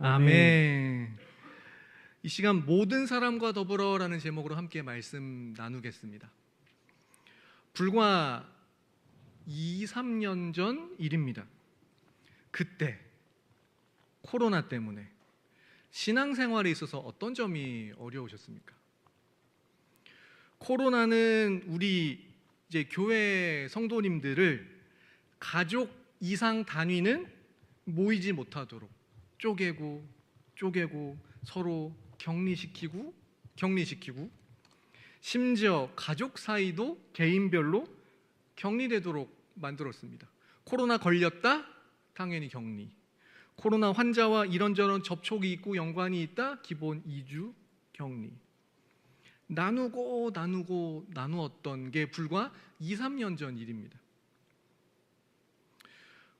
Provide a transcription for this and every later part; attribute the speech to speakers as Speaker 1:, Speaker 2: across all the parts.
Speaker 1: 아멘. 이 시간 모든 사람과 더불어라는 제목으로 함께 말씀 나누겠습니다. 불과 2, 3년 전 일입니다. 그때 코로나 때문에 신앙생활에 있어서 어떤 점이 어려우셨습니까? 코로나는 우리 이제 교회 성도님들을 가족 이상 단위는 모이지 못하도록 쪼개고 쪼개고 서로 격리시키고 격리시키고 심지어 가족 사이도 개인별로 격리되도록 만들었습니다. 코로나 걸렸다? 당연히 격리. 코로나 환자와 이런저런 접촉이 있고 연관이 있다? 기본 2주 격리. 나누고 나누고 나누었던 게 불과 2, 3년 전 일입니다.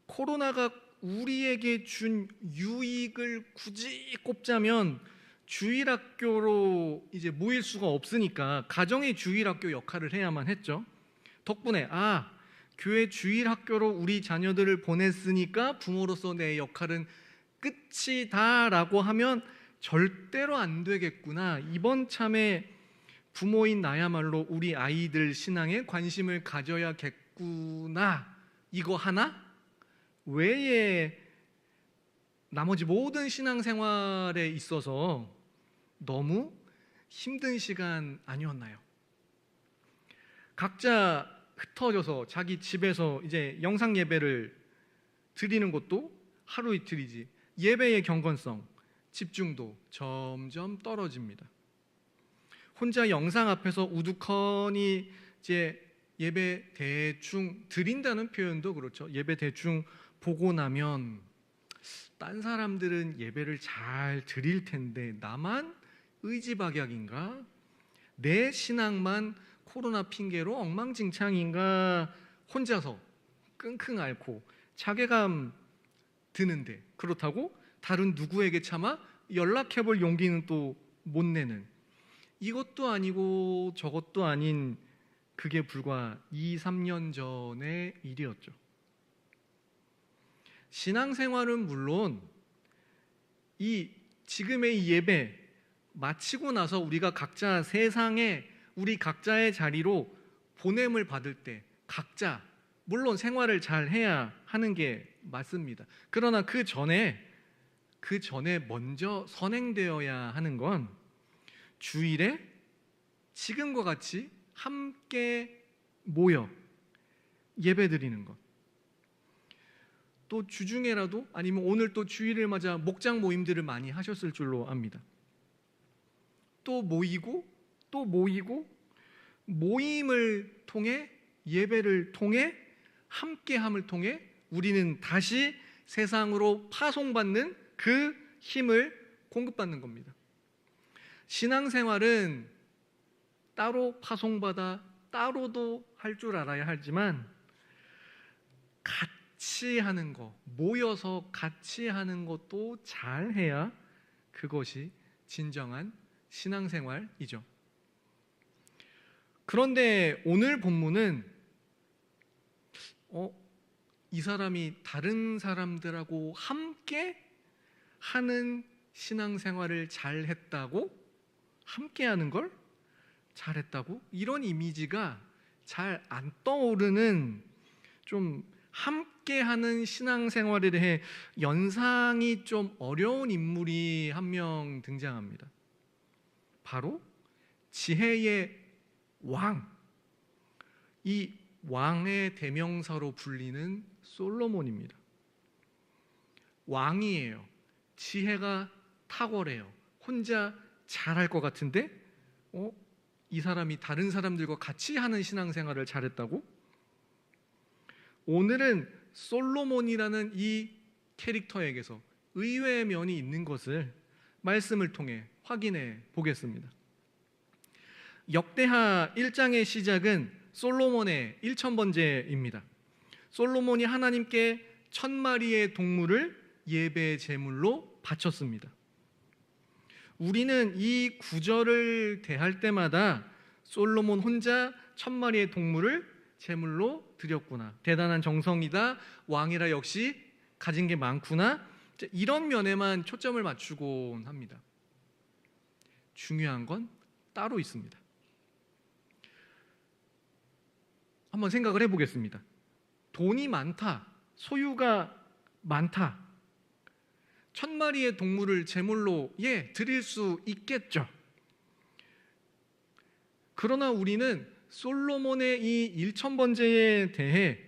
Speaker 1: 코로나가 우리에게 준 유익을 굳이 꼽자면 주일학교로 이제 모일 수가 없으니까 가정의 주일학교 역할을 해야만 했죠. 덕분에 아 교회 주일학교로 우리 자녀들을 보냈으니까 부모로서 내 역할은 끝이다라고 하면 절대로 안 되겠구나. 이번 참에 부모인 나야말로 우리 아이들 신앙에 관심을 가져야겠구나. 이거 하나 외에 나머지 모든 신앙생활에 있어서 너무 힘든 시간 아니었나요? 각자 흩어져서 자기 집에서 이제 영상 예배를 드리는 것도 하루 이틀이지 예배의 경건성, 집중도 점점 떨어집니다. 혼자 영상 앞에서 우두커니 이제 예배 대충 드린다는 표현도 그렇죠. 예배 대충 보고 나면 딴 사람들은 예배를 잘 드릴 텐데 나만 의지박약인가? 내 신앙만 코로나 핑계로 엉망진창인가? 혼자서 끙끙 앓고 자괴감 드는데 그렇다고 다른 누구에게 차마 연락해 볼 용기는 또 못 내는 이것도 아니고 저것도 아닌 그게 불과 2, 3년 전의 일이었죠. 신앙생활은 물론 이 지금의 이 예배 마치고 나서 우리가 각자 세상에 우리 각자의 자리로 보냄을 받을 때 각자 물론 생활을 잘 해야 하는 게 맞습니다. 그러나 그 전에 그 전에 먼저 선행되어야 하는 건 주일에 지금과 같이 함께 모여 예배드리는 것. 또 주중에라도 아니면 오늘 또 주일을 맞아 목장 모임들을 많이 하셨을 줄로 압니다. 또 모이고 또 모이고 모임을 통해 예배를 통해 함께함을 통해 우리는 다시 세상으로 파송받는 그 힘을 공급받는 겁니다. 신앙생활은 따로 파송받아 따로도 할 줄 알아야 하지만 같이 하는 거, 모여서 같이 하는 것도 잘 해야 그것이 진정한 신앙생활이죠. 그런데 오늘 본문은 어, 이 사람이 다른 사람들하고 함께 하는 신앙생활을 잘 했다고 함께 하는 걸 잘했다고 이런 이미지가 잘 안 떠오르는 좀 함께 하는 신앙생활에 대해 연상이 좀 어려운 인물이 한 명 등장합니다. 바로 지혜의 왕. 이 왕의 대명사로 불리는 솔로몬입니다. 왕이에요. 지혜가 탁월해요. 혼자 잘할 것 같은데, 어? 이 사람이 다른 사람들과 같이 하는 신앙생활을 잘했다고? 오늘은 솔로몬이라는 이 캐릭터에게서 의외의 면이 있는 것을 말씀을 통해 확인해 보겠습니다. 역대하 1장의 시작은 솔로몬의 1천번제입니다. 솔로몬이 하나님께 천 마리의 동물을 예배 제물로 바쳤습니다. 우리는 이 구절을 대할 때마다 솔로몬 혼자 천 마리의 동물을 제물로 드렸구나. 대단한 정성이다. 왕이라 역시 가진 게 많구나. 이런 면에만 초점을 맞추곤 합니다. 중요한 건 따로 있습니다. 한번 생각을 해보겠습니다. 돈이 많다, 소유가 많다, 천 마리의 동물을 제물로 예 드릴 수 있겠죠. 그러나 우리는 솔로몬의 이 일천 번제에 대해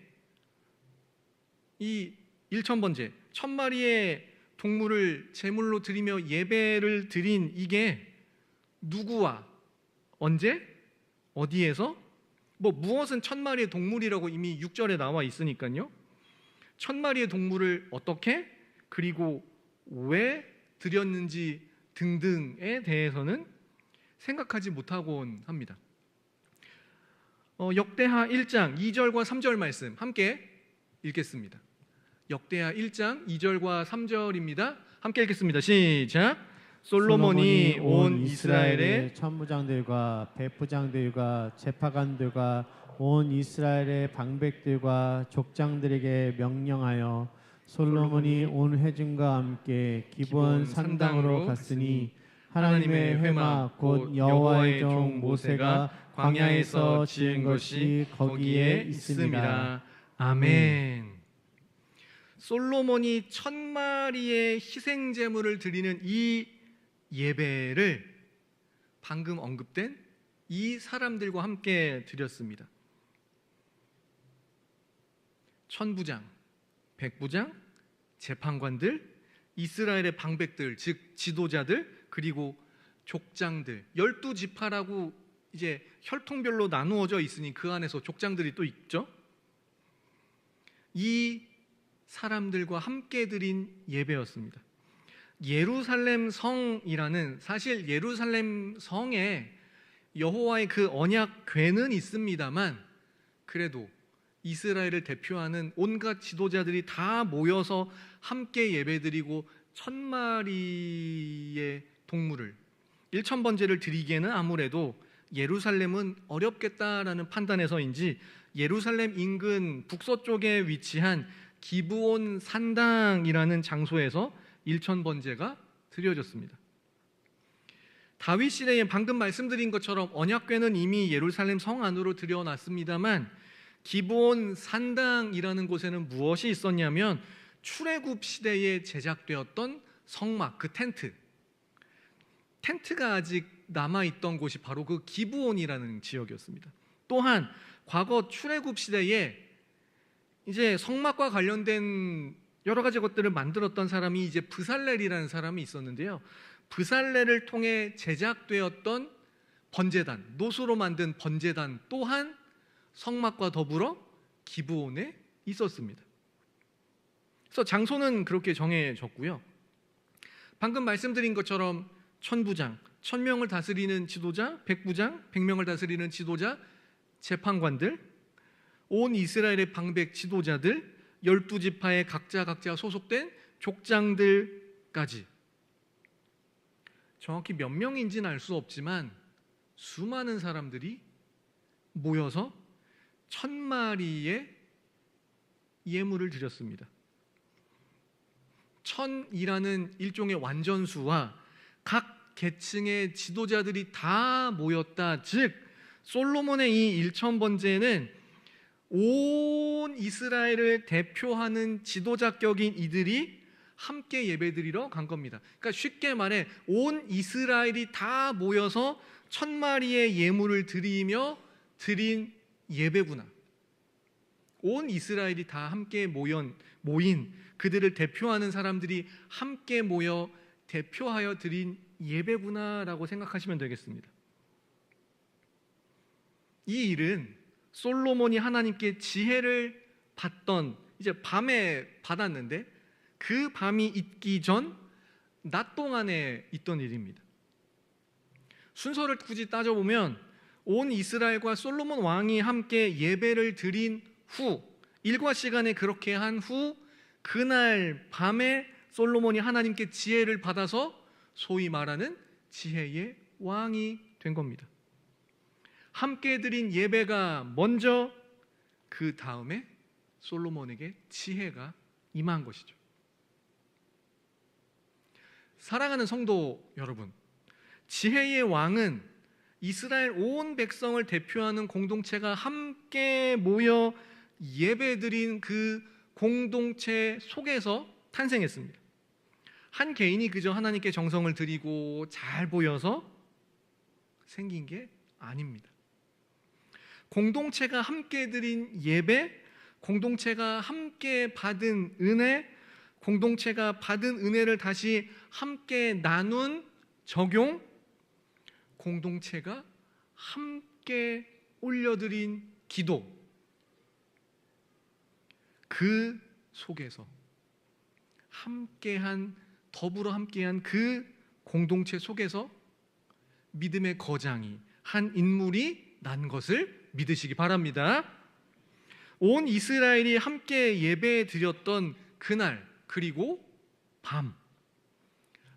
Speaker 1: 이 일천 번제 천 마리의 동물을 제물로 드리며 예배를 드린 이게 누구와 언제 어디에서 뭐 무엇은 천 마리의 동물이라고 이미 6절에 나와 있으니까요. 천 마리의 동물을 어떻게 그리고 왜 드렸는지 등등에 대해서는 생각하지 못하곤 합니다. 어, 역대하 1장 2절과 3절 말씀 함께 읽겠습니다. 역대하 1장 2절과 3절입니다. 함께 읽겠습니다. 시작. 솔로몬이 온 이스라엘의
Speaker 2: 천부장들과 백부장들과 재파관들과 온 이스라엘의 방백들과 족장들에게 명령하여 솔로몬이 온 회중과 함께 기본 산당으로 갔으니 하나님의 회막 곧 여호와의 종 모세가 광야에서 지은 것이 거기에 있습니다.
Speaker 1: 아멘. 솔로몬이 천 마리의 희생 제물을 드리는 이 예배를 방금 언급된 이 사람들과 함께 드렸습니다. 천부장, 백부장, 재판관들, 이스라엘의 방백들, 즉 지도자들, 그리고 족장들, 열두 지파라고 이제 혈통별로 나누어져 있으니 그 안에서 족장들이 또 있죠. 이 사람들과 함께 드린 예배였습니다. 예루살렘 성이라는 사실 예루살렘 성에 여호와의 그 언약 궤는 있습니다만 그래도 이스라엘을 대표하는 온갖 지도자들이 다 모여서 함께 예배드리고 천 마리의 동물을 일천 번제를 드리기에는 아무래도 예루살렘은 어렵겠다라는 판단에서인지 예루살렘 인근 북서쪽에 위치한 기브온 산당이라는 장소에서 일천 번제가 드려졌습니다. 다윗 시대에 방금 말씀드린 것처럼 언약궤는 이미 예루살렘 성 안으로 들여놨습니다만 기브온 산당이라는 곳에는 무엇이 있었냐면 출애굽 시대에 제작되었던 성막 그 텐트 텐트가 아직 남아 있던 곳이 바로 그 기브온이라는 지역이었습니다. 또한 과거 출애굽 시대에 이제 성막과 관련된 여러 가지 것들을 만들었던 사람이 이제 브살렐이라는 사람이 있었는데요. 브살렐을 통해 제작되었던 번제단, 노수로 만든 번제단 또한 성막과 더불어 기브온에 있었습니다. 그래서 장소는 그렇게 정해졌고요. 방금 말씀드린 것처럼 천부장, 천명을 다스리는 지도자, 백부장, 백명을 다스리는 지도자, 재판관들, 온 이스라엘의 방백 지도자들, 열두 지파의 각자 각자 소속된 족장들까지 정확히 몇 명인지는 알 수 없지만 수많은 사람들이 모여서 천 마리의 예물을 드렸습니다. 천이라는 일종의 완전수와 각 계층의 지도자들이 다 모였다. 즉 솔로몬의 이 일천 번제는 온 이스라엘을 대표하는 지도자격인 이들이 함께 예배드리러 간 겁니다. 그러니까 쉽게 말해 온 이스라엘이 다 모여서 천 마리의 예물을 드리며 드린 예배구나. 온 이스라엘이 다 함께 모연 모인 그들을 대표하는 사람들이 함께 모여 대표하여 드린 예배구나라고 생각하시면 되겠습니다. 이 일은 솔로몬이 하나님께 지혜를 받던 이제 밤에 받았는데 그 밤이 있기 전 낮 동안에 있던 일입니다. 순서를 굳이 따져보면 온 이스라엘과 솔로몬 왕이 함께 예배를 드린 후 일과 시간에 그렇게 한 후 그날 밤에 솔로몬이 하나님께 지혜를 받아서 소위 말하는 지혜의 왕이 된 겁니다. 함께 드린 예배가 먼저 그 다음에 솔로몬에게 지혜가 임한 것이죠. 사랑하는 성도 여러분, 지혜의 왕은 이스라엘 온 백성을 대표하는 공동체가 함께 모여 예배드린 그 공동체 속에서 탄생했습니다. 한 개인이 그저 하나님께 정성을 드리고 잘 보여서 생긴 게 아닙니다. 공동체가 함께 드린 예배, 공동체가 함께 받은 은혜, 공동체가 받은 은혜를 다시 함께 나눈 적용, 공동체가 함께 올려드린 기도, 그 속에서 함께한 더불어 함께한 그 공동체 속에서 믿음의 거장이 한 인물이 난 것을 믿으시기 바랍니다. 온 이스라엘이 함께 예배 드렸던 그날 그리고 밤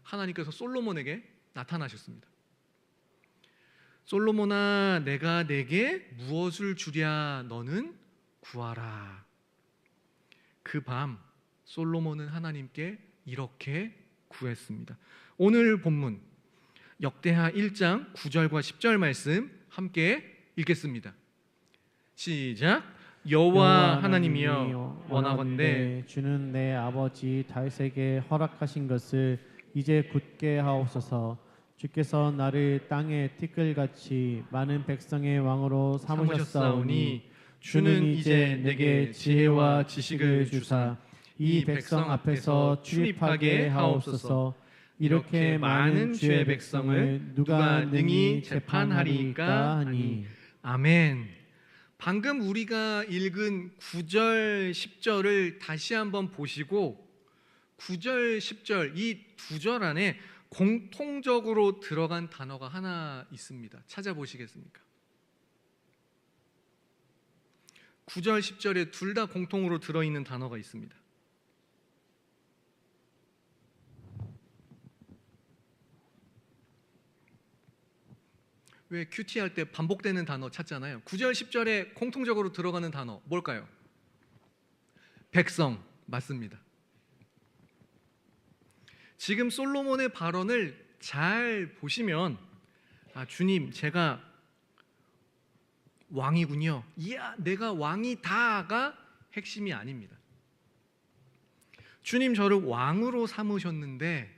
Speaker 1: 하나님께서 솔로몬에게 나타나셨습니다. 솔로몬아 내가 내게 무엇을 주랴 너는 구하라. 그 밤 솔로몬은 하나님께 이렇게 구했습니다. 오늘 본문 역대하 1장 9절과 10절 말씀 함께 읽겠습니다. 시작. 여호와 하나님이여 원하건대
Speaker 2: 주는 내 아버지 다윗에게 허락하신 것을 이제 굳게 하옵소서. 주께서 나를 땅의 티끌같이 많은 백성의 왕으로 삼으셨사오니 주는 이제 내게 지혜와 지식을 주사 이 백성 앞에서 출입하게 하옵소서. 이렇게 많은 주의 백성을 누가 능히 재판하리이까 하니
Speaker 1: 아멘. 방금 우리가 읽은 9절 10절을 다시 한번 보시고 9절 10절 이 두 절 안에 공통적으로 들어간 단어가 하나 있습니다. 찾아보시겠습니까? 9절 10절에 둘 다 공통으로 들어 있는 단어가 있습니다. 왜 큐티 할 때 반복되는 단어 찾잖아요. 9절 10절에 공통적으로 들어가는 단어 뭘까요? 백성 맞습니다. 지금 솔로몬의 발언을 잘 보시면 아 주님 제가 왕이군요. 이야 내가 왕이다가 핵심이 아닙니다. 주님 저를 왕으로 삼으셨는데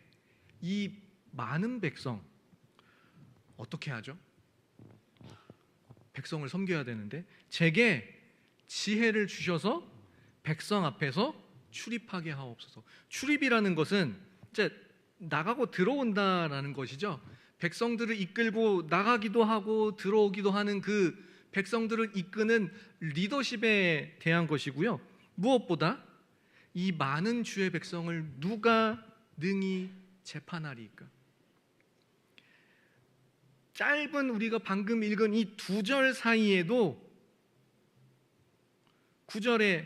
Speaker 1: 이 많은 백성 어떻게 하죠? 백성을 섬겨야 되는데 제게 지혜를 주셔서 백성 앞에서 출입하게 하옵소서. 출입이라는 것은 이제 나가고 들어온다라는 것이죠. 백성들을 이끌고 나가기도 하고 들어오기도 하는 그 백성들을 이끄는 리더십에 대한 것이고요. 무엇보다 이 많은 주의 백성을 누가 능히 재판하리까? 짧은 우리가 방금 읽은 이 두 절 사이에도 9절에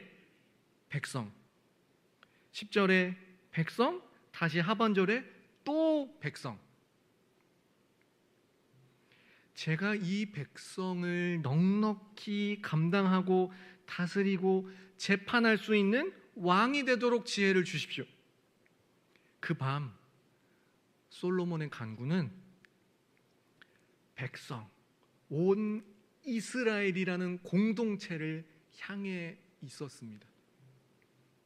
Speaker 1: 백성, 10절에 백성, 다시 하반절에 또 백성. 제가 이 백성을 넉넉히 감당하고 다스리고 재판할 수 있는 왕이 되도록 지혜를 주십시오. 그 밤 솔로몬의 간구는 백성, 온 이스라엘이라는 공동체를 향해 있었습니다.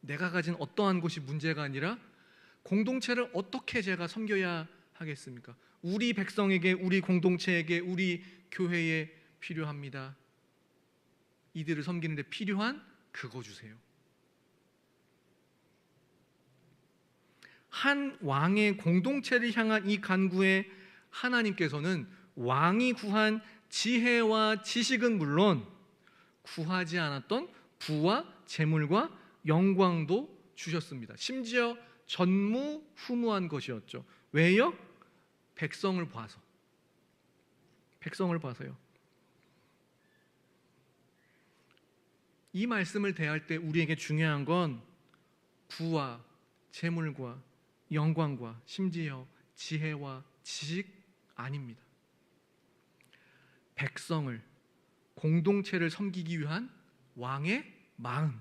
Speaker 1: 내가 가진 어떠한 것이 문제가 아니라 공동체를 어떻게 제가 섬겨야 하겠습니까? 우리 백성에게, 우리 공동체에게, 우리 교회에 필요합니다. 이들을 섬기는데 필요한 그거 주세요. 한 왕의 공동체를 향한 이 간구에 하나님께서는 왕이 구한 지혜와 지식은 물론 구하지 않았던 부와 재물과 영광도 주셨습니다. 심지어 전무후무한 것이었죠. 왜요? 백성을 봐서. 백성을 봐서요. 이 말씀을 대할 때 우리에게 중요한 건 부와 재물과 영광과 심지어 지혜와 지식 아닙니다. 백성을 공동체를 섬기기 위한 왕의 마음,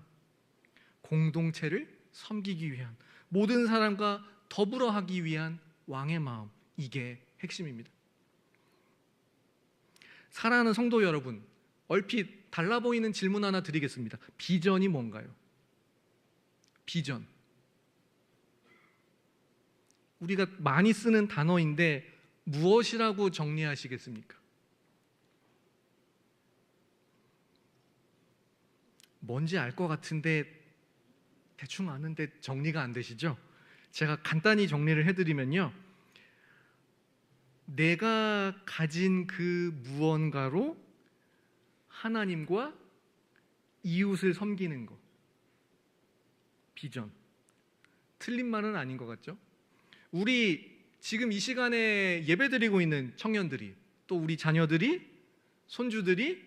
Speaker 1: 공동체를 섬기기 위한 모든 사람과 더불어 하기 위한 왕의 마음 이게 핵심입니다. 사랑하는 성도 여러분, 얼핏 달라 보이는 질문 하나 드리겠습니다. 비전이 뭔가요? 비전. 우리가 많이 쓰는 단어인데 무엇이라고 정리하시겠습니까? 뭔지 알 것 같은데 대충 아는데 정리가 안 되시죠? 제가 간단히 정리를 해드리면요. 내가 가진 그 무언가로 하나님과 이웃을 섬기는 거. 비전. 틀린 말은 아닌 것 같죠? 우리 지금 이 시간에 예배 드리고 있는 청년들이 또 우리 자녀들이 손주들이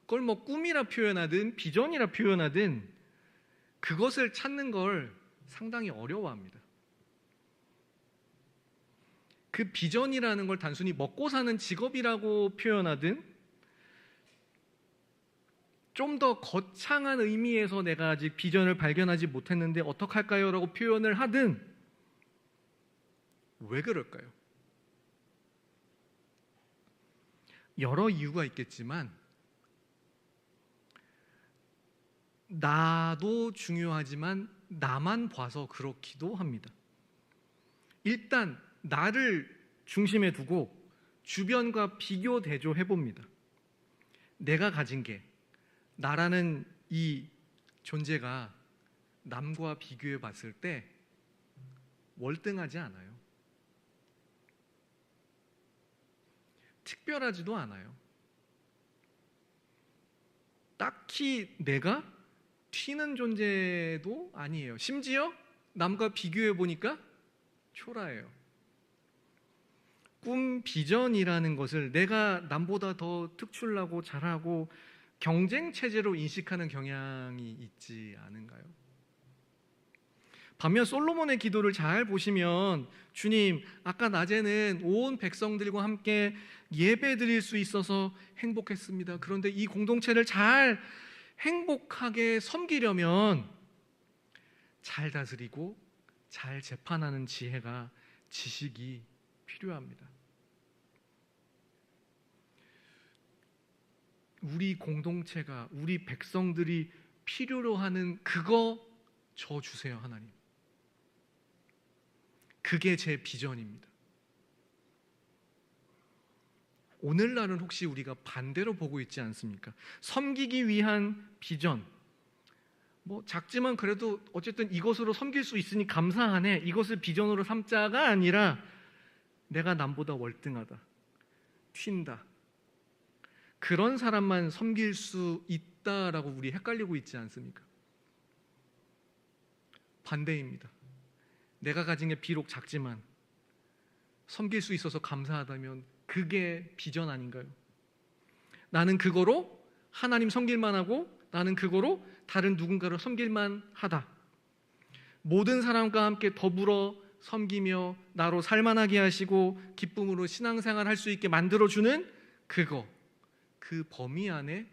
Speaker 1: 그걸 뭐 꿈이라 표현하든 비전이라 표현하든 그것을 찾는 걸 상당히 어려워합니다. 그 비전이라는 걸 단순히 먹고 사는 직업이라고 표현하든 좀 더 거창한 의미에서 내가 아직 비전을 발견하지 못했는데 어떡할까요? 라고 표현을 하든 왜 그럴까요? 여러 이유가 있겠지만 나도 중요하지만 나만 봐서 그렇기도 합니다. 일단 나를 중심에 두고 주변과 비교 대조해 봅니다. 내가 가진 게 나라는 이 존재가 남과 비교해 봤을 때 월등하지 않아요. 특별하지도 않아요. 딱히 내가 튀는 존재도 아니에요. 심지어 남과 비교해 보니까 초라해요. 꿈 비전이라는 것을 내가 남보다 더 특출나고 잘하고 경쟁 체제로 인식하는 경향이 있지 않은가요? 반면 솔로몬의 기도를 잘 보시면 주님 아까 낮에는 온 백성들과 함께 예배 드릴 수 있어서 행복했습니다. 그런데 이 공동체를 잘 행복하게 섬기려면 잘 다스리고 잘 재판하는 지혜가 지식이 필요합니다. 우리 공동체가 우리 백성들이 필요로 하는 그거 저 주세요, 하나님. 그게 제 비전입니다. 오늘날은 혹시 우리가 반대로 보고 있지 않습니까? 섬기기 위한 비전. 뭐 작지만 그래도 어쨌든 이것으로 섬길 수 있으니 감사하네. 이것을 비전으로 삼자가 아니라 내가 남보다 월등하다. 튄다. 그런 사람만 섬길 수 있다라고 우리 헷갈리고 있지 않습니까? 반대입니다. 내가 가진 게 비록 작지만 섬길 수 있어서 감사하다면 그게 비전 아닌가요? 나는 그거로 하나님 섬길만 하고 나는 그거로 다른 누군가를 섬길만 하다. 모든 사람과 함께 더불어 섬기며 나로 살만하게 하시고 기쁨으로 신앙생활 할 수 있게 만들어 주는 그거. 그 범위 안에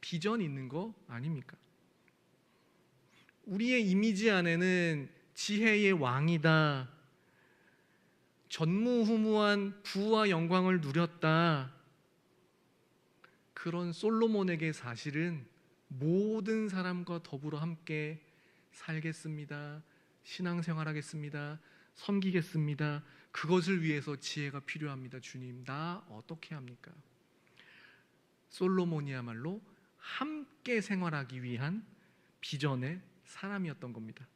Speaker 1: 비전 있는 거 아닙니까? 우리의 이미지 안에는 지혜의 왕이다. 전무후무한 부와 영광을 누렸다. 그런 솔로몬에게 사실은 모든 사람과 더불어 함께 살겠습니다. 신앙생활 하겠습니다. 섬기겠습니다. 그것을 위해서 지혜가 필요합니다. 주님, 나 어떻게 합니까? 솔로몬이야말로 함께 생활하기 위한 비전의 사람이었던 겁니다.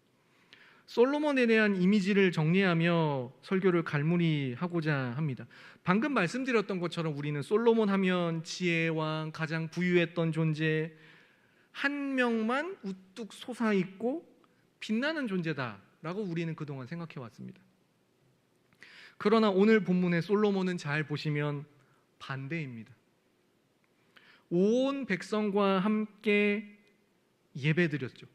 Speaker 1: 솔로몬에 대한 이미지를 정리하며 설교를 갈무리하고자 합니다. 방금 말씀드렸던 것처럼 우리는 솔로몬 하면 지혜의 왕, 가장 부유했던 존재, 한 명만 우뚝 솟아 있고 빛나는 존재다라고 우리는 그동안 생각해 왔습니다. 그러나 오늘 본문의 솔로몬은 잘 보시면 반대입니다. 온 백성과 함께 예배드렸죠.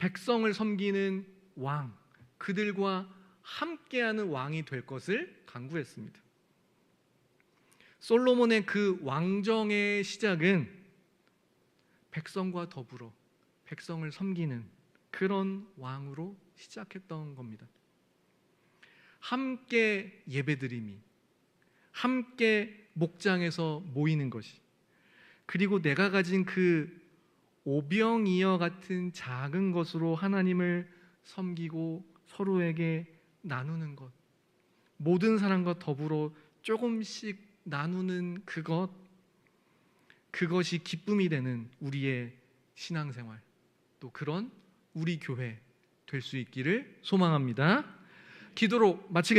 Speaker 1: 백성을 섬기는 왕, 그들과 함께하는 왕이 될 것을 강구했습니다. 솔로몬의 그 왕정의 시작은 백성과 더불어 백성을 섬기는 그런 왕으로 시작했던 겁니다. 함께 예배드림이 함께 목장에서 모이는 것이 그리고 내가 가진 그 오병이어 같은 작은 것으로 하나님을 섬기고 서로에게 나누는 것 모든 사람과 더불어 조금씩 나누는 그것 그것이 기쁨이 되는 우리의 신앙생활 또 그런 우리 교회 될 수 있기를 소망합니다. 기도로 마치겠습니다.